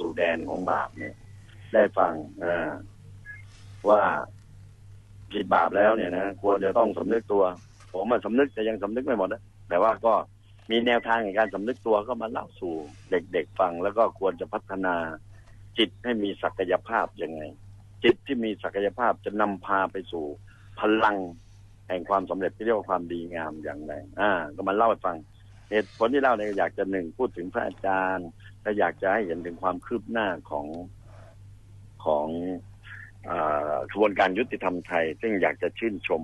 สู่แดนของบาปเนี่ย ได้ฟังอว่าผิดบาปแล้วเนี่ยนะควรจะต้องสำนึกตัว ผมมาสำนึกแต่ยังสำนึกไม่หมดนะแต่ว่าก็มีแนวทางในการสำนึกตัวก็มาเล่าสู่เด็กๆฟัง แล้วก็ควรจะพัฒนาจิตให้มีศักยภาพยังไง จิตที่มีศักยภาพจะนำพาไปสู่พลังแห่งความสำเร็จที่เรียกว่าความดีงามอย่างไรอ่า ก็มาเล่าให้ฟัง เหตุผลที่เล่าเนี่ยอยากจะหนึ่งพูดถึงพระอาจารย์และอยากจะให้เห็นถึงความคืบหน้าของของอากระบวนการยุติธรรมไทย ซึ่งอยากจะชื่นชม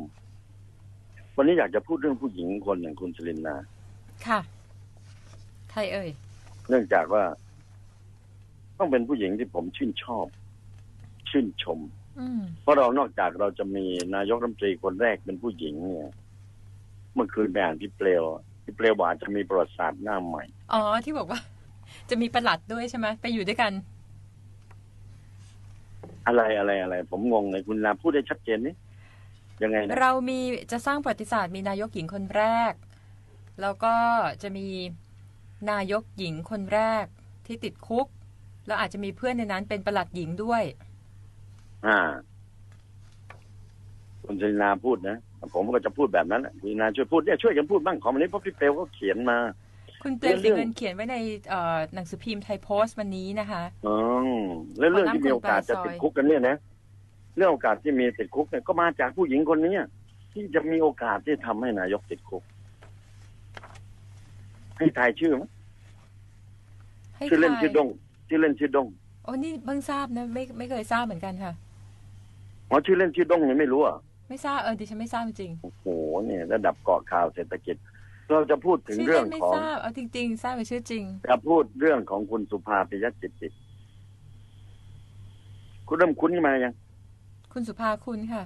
วันนี้อยากจะพูดเรื่องผู้หญิงคนหนึ่งคุณสลินนาค่ะใครเอ่ย เนื่องจากว่า ต้องเป็นผู้หญิงที่ผมชื่นชอบ ชื่นชมอืมเพราะเรานอกจากเราจะมีนายกรัฐมนตรีคนแรกเป็นผู้หญิงเนี่ย เมื่อคืนไปอ่านพี่เปลว พี่เปลวบอกอาจจะมีประวัติศาสตร์หน้าใหม่ อ๋อ ที่บอกว่า จะมีประหลัดด้วยใช่ไหมไปอยู่ด้วยกัน อะไรอะไรอะไร ผมงงเลยคุณนาพูดได้ชัดเจนนี่ยังไงนะเรามีจะสร้างประวัติศาสตร์มีนายกหญิงคนแรก แล้วก็จะมีนายกหญิงคนแรกที่ติดคุก แล้วอาจจะมีเพื่อนในนั้นเป็นประหลัดหญิงด้วย อ่าคุณสลินาพูดนะ ผมก็จะพูดแบบนั้นแหละคุณนาช่วยพูดเนี่ยช่วยกันพูดบ้างของวันนี้เพราะพี่เปลวก็เขียนมา คุณเปลวเรื่สีองเงินเขียนไว้ในเอ่อหนังสือพิมพ์ไทยโพสต์วันนี้นะคะอ๋อแล้วเรื่องที่มีโอกาสจะติดคุกกันเนี่ยนะเรื่องโอกาสที่มีติดคุกเนี่ยก็มาจากผู้หญิงคนนี้ที่จะมีโอกาสที่ทำให้นายกติดคุกให้ทายชื่อไหมให้ชื่อเล่นทายชื่อดงชื่อเล่นชื่อดงโอ้นี่เพิ่งทราบนะไม่ไม่เคยทราบเหมือนกันค่ะอ๋อชื่อเล่นชื่อดงเนี่ยไม่รู้อะ ไม่ทราบเออดิฉันไม่ทราบจริงโอ้โหเนี่ยระดับเกาะข่าวเศรษฐกิจ เราจะพูดถึงชื่อเรื่เล่องนไม่ของทราบเอาจริง ๆ ทราบเป็นชื่อจริง จะพูดเรื่องของคุณสุภาปิยจิตติคุณเริ่มคุ้นขึ้นมายัง คุณสุภาคุณค่ะ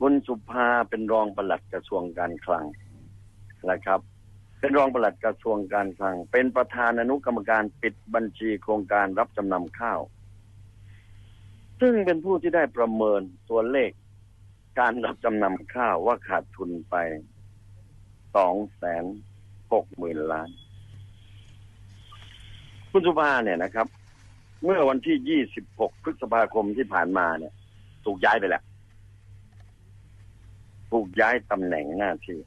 คุณสุภาเป็นรองปลัดกระทรวงการคลังนะครับ เป็นรองปลัดกระทรวงการคลัง เป็นประธานอนุกรรมการปิดบัญชีโครงการรับจำนำข้าว ซึ่งเป็นผู้ที่ได้ประเมินตัวเลข การรับจำนำข้าวว่าขาดทุนไปสองแสนหกหมื่นล้าน คุณสุภาเนี่ยนะครับ เมื่อวันที่ยี่สิบหกพฤษภาคมที่ผ่านมาเนี่ย ถูกย้ายไปแล้ว ถูกย้ายตำแหน่งหน้าที่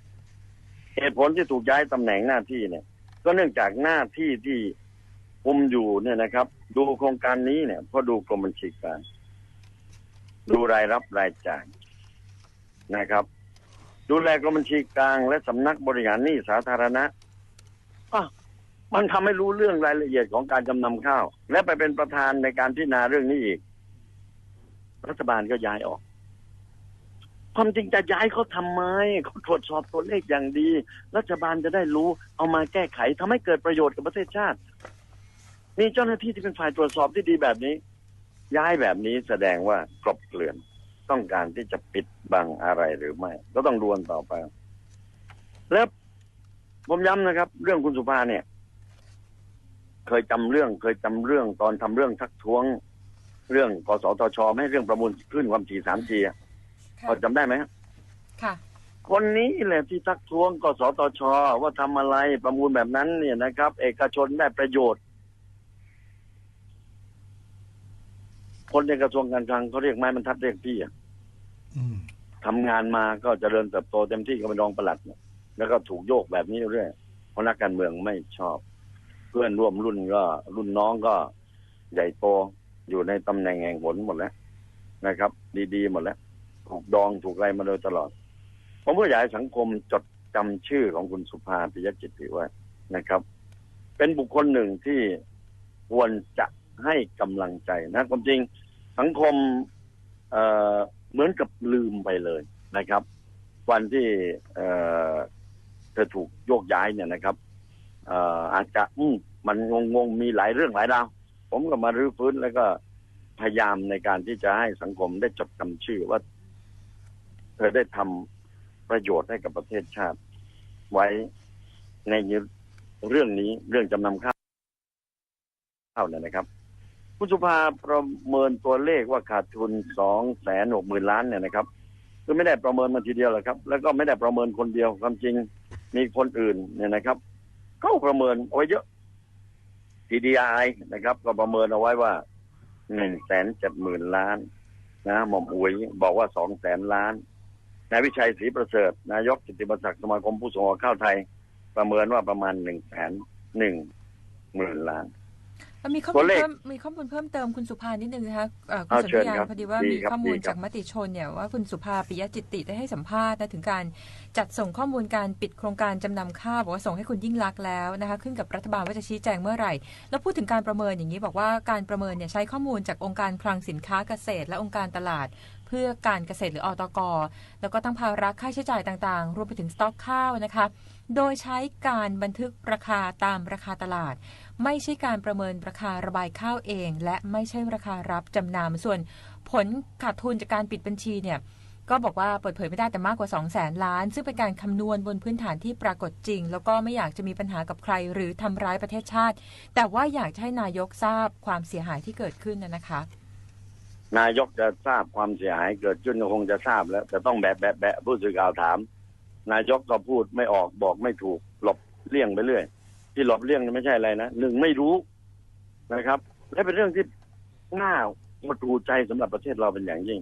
เหตุผลที่ถูกย้ายตำแหน่งหน้าที่เนี่ย ก็เนื่องจากหน้าที่ที่คุมอยู่เนี่ยนะครับ ดูโครงการนี้เนี่ยพราะดูกรมบัญชีกลารดูรายรับรายจ่าย นะครับ ดูแลกรมบัญชีกลางและสำนักบริหารหนี้สาธารณะอะมันทำให้รู้เรื่องรายละเอียดของการจำนำข้าว และไปเป็นประธานในการพิจารณาเรื่องนี้อีก รัฐบาลก็ย้ายออกความจริงจะย้ายเขาทำไมเขาตรวจสอบตัวเลขอย่างดี รัฐบาลจะได้รู้เอามาแก้ไขทำให้เกิดประโยชน์กับประเทศชาติ มีเจ้าหน้าที่ที่เป็นฝ่ายตรวจสอบที่ดีแบบนี้ ย้ายแบบนี้แสดงว่ากลบเกลื่อนต้องการที่จะปิด บังอะไรหรือไม่ ก็ต้องรวนต่อไป แล้วผมย้ำนะครับ เรื่องคุณสุภาเนี่ย เคยจำเรื่อง เคยจำเรื่องตอนทำเรื่องทักท้วง เรื่องกสทชไม่ให้เรื่องประมูลคลื่นความถี่สามจีพอจำได้ไหมฮะค่ะ คนนี้แหละที่ทักท้วงกสทช ว่าทำอะไรประมูลแบบนั้น เนี่ยนะครับ เอกชนได้ประโยชน์คนในกระทรวงการคลังเขาเรียกไม้บรรทัดเรียกพี่อะอืม ทำงานมาก็จเจริญเติบโตเต็มที่ก็เป็นรองปลัดเนี่ยแล้วก็ถูกโยกแบบนี้เรื่อยเพราะนักการเมืองไม่ชอบ เพื่อนร่วมรุ่นก็รุ่นน้องก็ใหญ่โตอยู่ในตำแหน่งแห่งหนหมดแล้วนะครับ ดีๆหมดแล้วถูกดองถูกอะไรมาโดยตลอดผมก็อยากให้สังคมจดจำชื่อของคุณสุภาปิยจิตติไว้นะครับ เป็นบุคคลหนึ่งที่ควรจะให้กำลังใจนะความจริงสังคมเอ่อ เหมือนกับลืมไปเลยนะครับ วันที่เออเธอถูกโยกย้ายเนี่ยนะครับเอออาจจะอืมมันงงๆมีหลายเรื่องหลายราวผมก็มารื้อฟื้นแล้วก็พยายามในการที่จะให้สังคมได้จดจำชื่อว่า เธอได้ทำประโยชน์ให้กับประเทศชาติ ไว้ในเรื่องนี้เรื่องจำนำข้าวข้าวเนี่ยนะครับ คุณสุภาประเมินตัวเลขว่าขาดทุนสองแสนหกหมื่นล้านเนี่ยนะครับคือไม่ได้ประเมินมาทีเดียวหรอกครับ แล้วก็ไม่ได้ประเมินคนเดียวความจริงมีคนอื่นเนี่ยนะครับก็ประเมินเอาไว้เยอะ TDI นะครับ ก็ประเมินเอาไว้ว่าหนึ่งแสนเจ็ดหมื่นล้าน นะหม่อมอุ๋ยบอกว่าสองแสนล้านนายวิชัยศรีประเสริฐ นายกกิตติมศักดิ์สมาคมผู้ส่งออกข้าวไทย ประเมินว่าประมาณหนึ่งแสนหนึ่งหมื่นล้าน มีข้อตัมูลวเลขเพิ่มมีข้อมูลเพิ่มเติมคุณสุภานิดนึงนะคะเอ่อคุณเอาสนเชิธญยาครับพอดีว่าดีมีครับข้อมูลดีครับจากมติชนเนี่ยว่าคุณสุภาปิยจิตติได้ให้สัมภาษณ์นะถึงการจัดส่งข้อมูลการปิดโครงการจำนำข้าวบอกว่าส่งให้คุณยิ่งลักษณ์แล้วนะคะขึ้นกับรัฐบาลว่าจะชี้แจงเมื่อไหร่ แล้วพูดถึงการประเมินอย่างนี้บอกว่าการประเมินเนี่ยใช้ข้อมูลจากองค์การคลังสินค้าเกษตร และองค์การตลาด เพื่อการเกษตรหรืออตก แล้วก็ตั้งภาระค่าใช้จ่ายต่างๆ รวมไปถึงสต็อกข้าวนะคะ โดยใช้การบันทึกราคาตามราคาตลาด ไม่ใช่การประเมินราคาระบายข้าวเอง และไม่ใช่ราคารับจำนำส่วนผลขาดทุนจากการปิดบัญชีเนี่ยก็บอกว่าเปิดเผยไม่ได้แต่มากกว่า 2 0 0แสนล้าน ซึ่งเป็นการคำนวณบนพื้นฐานที่ปรากฏจริง แล้วก็ไม่อยากจะมีปัญหากับใครหรือทำร้ายประเทศชาติ แต่ว่าอยากให้นายกทราบความเสียหายที่เกิดขึ้นนะนะคะ นายกจะทราบความเสียหายเกิดขึ้นก็คงจะทราบแล้วแต่ต้องแบะแบะแบะผู้สื่อข่าวถาม นายกก็พูดไม่ออกบอกไม่ถูก หลบเลี่ยงไปเรื่อย ที่หลบเลี่ยงนี่ไม่ใช่อะไรนะหนึ่งไม่รู้นะครับ และเป็นเรื่องที่น่าหดหูใจสำหรับประเทศเราเป็นอย่างยิ่ง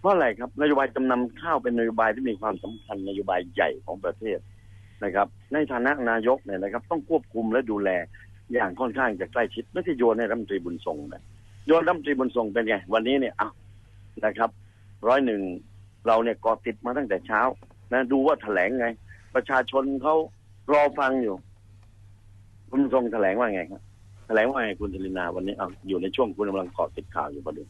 เพราะอะไรครับนโยบายจำนำข้าวเป็นนโยบายที่มีความสำคัญนโยบายใหญ่ของประเทศนะครับ ในฐานะนายกเนี่ยนะครับ ต้องควบคุมและดูแลอย่างค่อนข้างจะใกล้ชิดไม่ใช่โยนให้รัฐมนตรีบุญทรงนะ ยนรัฐมนตรีบุญทรงเป็นไง วันนี้เนี่ยเอานะครับร้อยหนึ่งเราเนี่ยกอติดมาตั้งแต่เช้า นะดูว่าแถลงไง ประชาชนเขารอฟังอยู่คุณทรงแถลงว่าไงครับแถลงว่าไงคุณจรินาวันนี้เอาอยู่ในช่วงคุณกำลังเกาะติดข่าวอยู่พอดี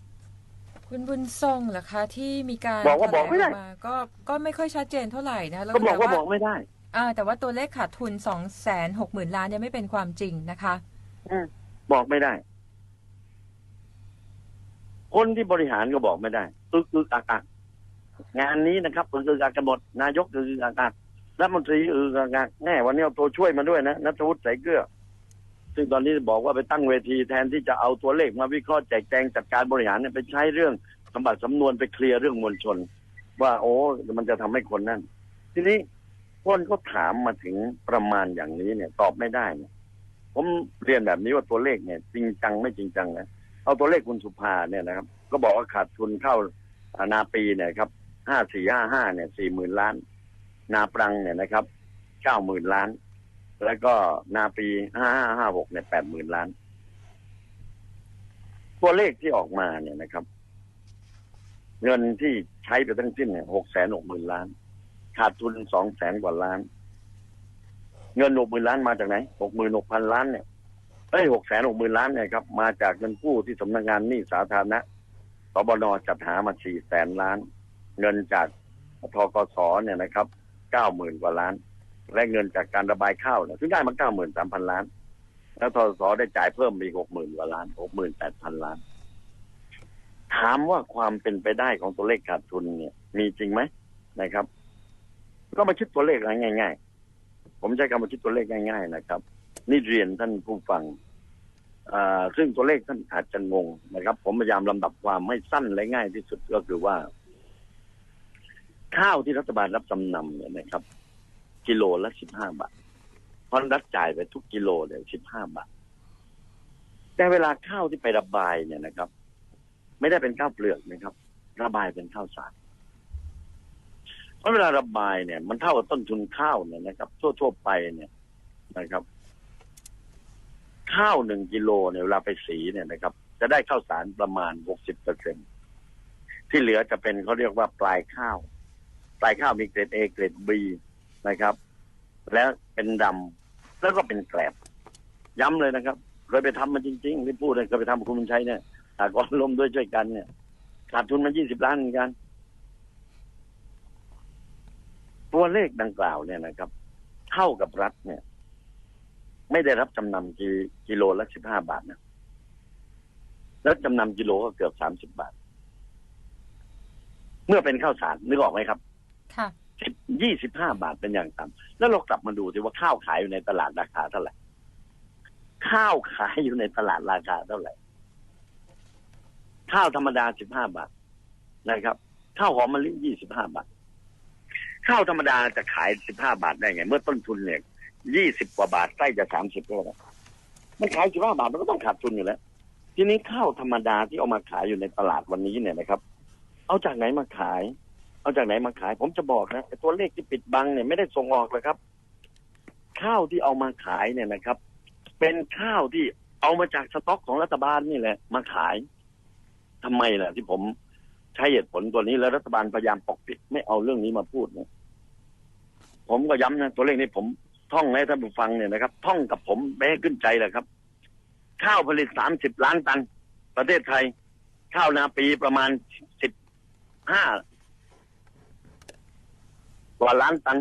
คุณบุญทรงเหรอคะ ที่มีการบอกว่าบอกไม่ได้แถลงาก็ก็ไม่ค่อยชัดเจนเท่าไหร่นะแล้วก็บอกว่าแต่บอกไม่ได้อ่าแต่ว่าตัวเลขขาดทุน2 6 0 0 0 0ล้านเนี่ยไม่เป็นความจริงนะคะบอกไม่ได้ คนที่บริหารก็บอกไม่ได้อึกอึกอักอักงานนี้นะครับอึกอึกอักกันหมดนายกอึกอึกอักอักรัฐมนตรีอึกอักอักแน่วันนี้เอาตัวช่วยมาด้วยนะนัทวุฒิใส่เกลือซึ่งตอนนี้บอกว่าไปตั้งเวทีแทนที่จะเอาตัวเลขมาวิเคราะห์แจกแจงจัดการบริหารเนี่ยไปใช้เรื่องสมบัติสำนวนไปเคลียร์เรื่องมวลชน ว่าโอ้มันจะทำให้คนนั่นทีนี้คนก็ถามมาถึงประมาณอย่างนี้เนี่ย ตอบไม่ได้เนี่ยผมเรียนแบบนี้ว่าตัวเลขเนี่ย จริงจังไม่จริงจังนะ เอาตัวเลขคุณสุภาเนี่ยนะครับ ก็บอกว่าขาดทุนเข้านาปีเนี่ยครับห้าสี่ห้าห้าเนี่ยสี่หมื่นล้าน นาปรังเนี่ยนะครับเก้าหมื่นล้าน แล้วก็นาปีห้าห้าห้าหกเนี่ยแปดหมื่นล้าน ตัวเลขที่ออกมาเนี่ยนะครับ เงินที่ใช้ไปทั้งสิ้นเนี่ยหกแสนหกหมื่นล้าน ขาดทุนสองแสนกว่าล้าน เงินหกหมื่นล้านมาจากไหนหกหมื่นหกพันล้านเนี่ย เอ้ยหกแสนหกหมื่นล้านเนี่ยครับ มาจากเงินกู้ที่สำนักงานหนี้สาธารณะสบนจัดหามาสี่แสนล้าน เงินจากทกสเนี่ยนะครับเก้าหมื่นกว่าล้าน และเงินจากการระบายข้าวเนี่ยซึ่งได้มาเก้าหมื่นสามพันล้าน แล้วทสได้จ่ายเพิ่มอีกหกหมื่นกว่าล้านหกหมื่นแปดพันล้าน ถามว่าความเป็นไปได้ของตัวเลขขาดทุนเนี่ย มีจริงไหมนะครับ ก็มาคิดตัวเลขง่ายๆผมใช้คำมาคิดตัวเลขง่าย ๆ นะครับ นี่เรียนท่านผู้ฟังอ่าซึ่งตัวเลขท่านอาจจะงงนะครับ ผมพยายามลำดับความให้สั้นและง่ายที่สุดก็คือว่า ข้าวที่รัฐบาลรับจำนำเนี่ยนะครับ กิโลละสิบห้าบาทเพราะรัฐจ่ายไปทุกกิโลเนี่ยสิบห้าบาท แต่เวลาข้าวที่ไประบายเนี่ยนะครับ ไม่ได้เป็นข้าวเปลือกนะครับ ระบายเป็นข้าวสารเพราะเวลาระบายเนี่ย มันเท่ากับต้นทุนข้าวเนี่ยนะครับ ทั่วๆไปเนี่ยนะครับ ข้าวหนึ่งกิโลเนี่ยเวลาไปสีเนี่ยนะครับ จะได้ข้าวสารประมาณหกสิบเปอร์เซ็นที่เหลือจะเป็นเขาเรียกว่าปลายข้าว ปลายข้าวมีเกรด A เกรด B นะครับ แล้วเป็นดำแล้วก็เป็นแกลบย้ำเลยนะครับเคยไปทำมาจริงๆที่พูดเลยเคยไปทำกับคุณบุชัยเนี่ยหากอนลมด้วยช่วยกันเนี่ยขาดทุนมายี่สิบล้านเหมือนกัน ตัวเลขดังกล่าวเนี่ยนะครับ เท่ากับรัฐเนี่ย ไม่ได้รับจำนำกิกิโลละสิบห้าบาทนะแล้วจำนำกิโลก็เกือบสามสิบบาท เมื่อเป็นข้าวสารนึกออกไหมครับ ค่ะสิบยี่สิบห้าบาทเป็นอย่างต่ำแล้วเรากลับมาดูสิว่าข้าวขายอยู่ในตลาดราคาเท่าไหร่ข้าวขายอยู่ในตลาดราคาเท่าไหร่ข้าวธรรมดาสิบห้าบาทนะครับข้าวหอมมะลิยี่สิบห้าบาทข้าวธรรมดาจะขายสิบห้าบาทได้ไง เมื่อต้นทุนเนี่ย ยี่สิบกว่าบาทใกล้จะสามสิบแล้วนะมันขายสิบห้าบาทมันก็ต้องขาดทุนอยู่แล้ว ทีนี้ข้าวธรรมดาที่เอามาขายอยู่ในตลาดวันนี้เนี่ยนะครับ เอาจากไหนมาขาย เอาจากไหนมาขาย ผมจะบอกนะตัวเลขที่ปิดบังเนี่ยไม่ได้ส่งออกเลยครับ ข้าวที่เอามาขายเนี่ยนะครับ เป็นข้าวที่เอามาจากสต็อกของรัฐบาลนี่แหละ มาขายทำไมล่ะ ที่ผมใช้เหตุผลตัวนี้แล้วรัฐบาลพยายามปกปิดไม่เอาเรื่องนี้มาพูดเนี่ยผมก็ย้ำนะตัวเลขนี้ผม ท่องให้ท่านผู้ฟังเนี่ยนะครับ ท่องกับผมไม่ให้ขึ้นใจเลยครับ ข้าวผลิตสามสิบล้านตัน ประเทศไทย ข้าวนาปีประมาณสิบห้ากว่าล้านตัน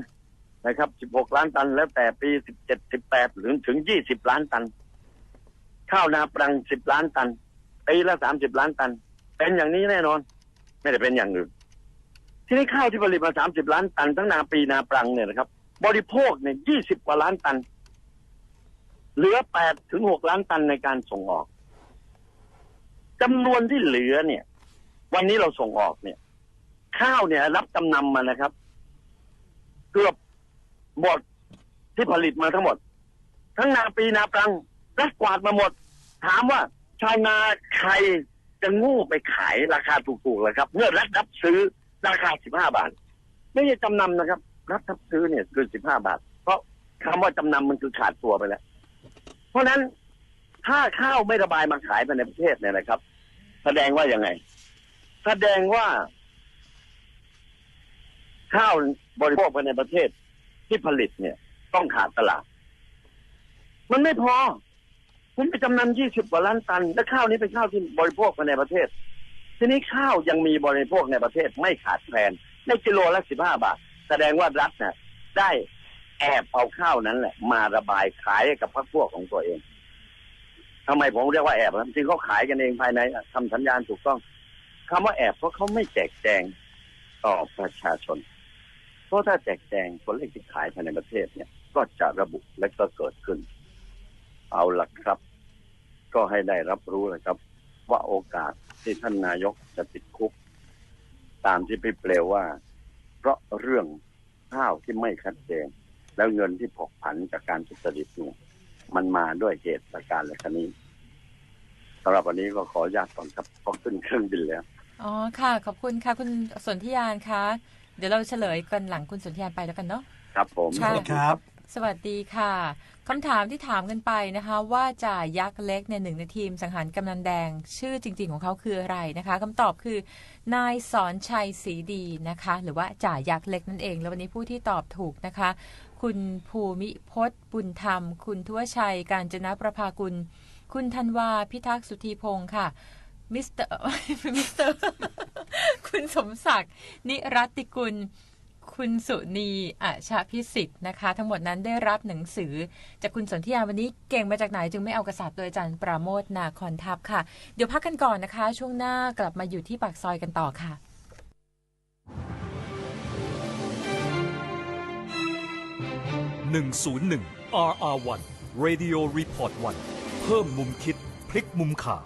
นะครับสิบหกล้านตัน แล้วแต่ปีสิบเจ็ดสิบแปดหรือถึงยี่สิบล้านตัน ข้าวนาปรังสิบล้านตันปีละสามสิบล้านตัน เป็นอย่างนี้แน่นอน ไม่ได้เป็นอย่างอื่น ทีนี้ข้าวที่ผลิตมาสามสิบล้านตัน ทั้งนาปีนาปรังเนี่ยนะครับ บริโภคเนี่ยยี่สิบกว่าล้านตัน เหลือแปดถึงหกล้านตันในการส่งออกจำนวนที่เหลือเนี่ย วันนี้เราส่งออกเนี่ย ข้าวเนี่ย รับจำนำมานะครับ เกือบหมดที่ผลิตมาทั้งหมด ทั้งนาปีนาปรังรัดกวาดมาหมด ถามว่าชาวนาใครจะงูไปขายราคาถูกๆเลยครับ เมื่อรัฐรับซื้อราคาสิบห้าบาท ไม่ใช่จำนำนะครับ รัฐรับซื้อเนี่ยคือสิบห้าบาท เพราะคำว่าจำนำมันคือขาดตัวไปแล้ว เพราะนั้นถ้าข้าวไม่ระบายมาขายภายในประเทศเนี่ยนะครับ แสดงว่ายังไง แสดงว่า ข้าวบริโภคภายในประเทศที่ผลิตเนี่ย ต้องขาดตลาด มันไม่พอ คุณไปจำนำยี่สิบกว่าล้านตัน และข้าวนี้เป็นข้าวที่บริโภคภายในประเทศ ทีนี้ข้าวยังมีบริโภคในประเทศไม่ขาดแคลนในกิโลละสิบห้าบาท แสดงว่ารัฐเนี่ยได้แอบเอาข้าวนั้นแหละ มาระบายขายให้กับพรรคพวกของตัวเองทำไมผมเรียกว่าแอบนะจริงเขาขายกันเองภายในทำสัญญาณถูกต้องคำว่าแอบเพราะเขาไม่แจกแจงต่อประชาชน เพราะถ้าแจกแจงตัวเลขที่ขายภายในประเทศเนี่ย ก็จะระบุและก็เกิดขึ้น เอาละครับ ก็ให้ได้รับรู้นะครับ ว่าโอกาสที่ท่านนายกจะติดคุก ตามที่พี่เปลวว่า เพราะเรื่องข้าวที่ไม่ชัดเจน แล้วเงินที่ผกผันจากการทุจริตเนี่ยมันมาด้วยเหตุประการอะไรนี้สำหรับวันนี้ก็ขออนุญาตก่อนครับเพราะขึ้นเครื่องบินแล้ว อ๋อค่ะ ขอบคุณค่ะ คุณสนธิยานคะเดี๋ยวเราเฉลยกันหลังคุณสนธิยานไปแล้วกันเนาะครับผมค่ะครับ สวัสดีค่ะ คำถามที่ถามกันไปนะคะ ว่าจ่ายักษ์เล็กในยหนึ่งในทีมสังหารกำนันแดง ชื่อจริง ๆ ของเขาคืออะไรนะคะคำตอบคือนายสอนชัยศรีดีนะคะ หรือว่าจ่ายักษ์เล็กนั่นเอง แล้ววันนี้ผู้ที่ตอบถูกนะคะ คุณภูมิพจน์บุญธรรม คุณทวชัย การจนะประภากุล คุณธันวาพิทักษ์สุธีพงศ์ค่ะมิสเตอร์มิสเตอร์ คุณสมศักดิ์นิรัติกุล คุณสุนีอาชาพิสิทธิ์นะคะ ทั้งหมดนั้นได้รับหนังสือ จากคุณสนธิยาวันนี้เก่งมาจากไหนจึงไม่เอากษัตริย์โดยอาจารย์ปราโมทนาคอนทัพค่ะ เดี๋ยวพักกันก่อนนะคะ ช่วงหน้ากลับมาอยู่ที่ปากซอยกันต่อค่ะ101 RR1 Radio Report 1เพิ่มมุมคิด พลิกมุมข่าว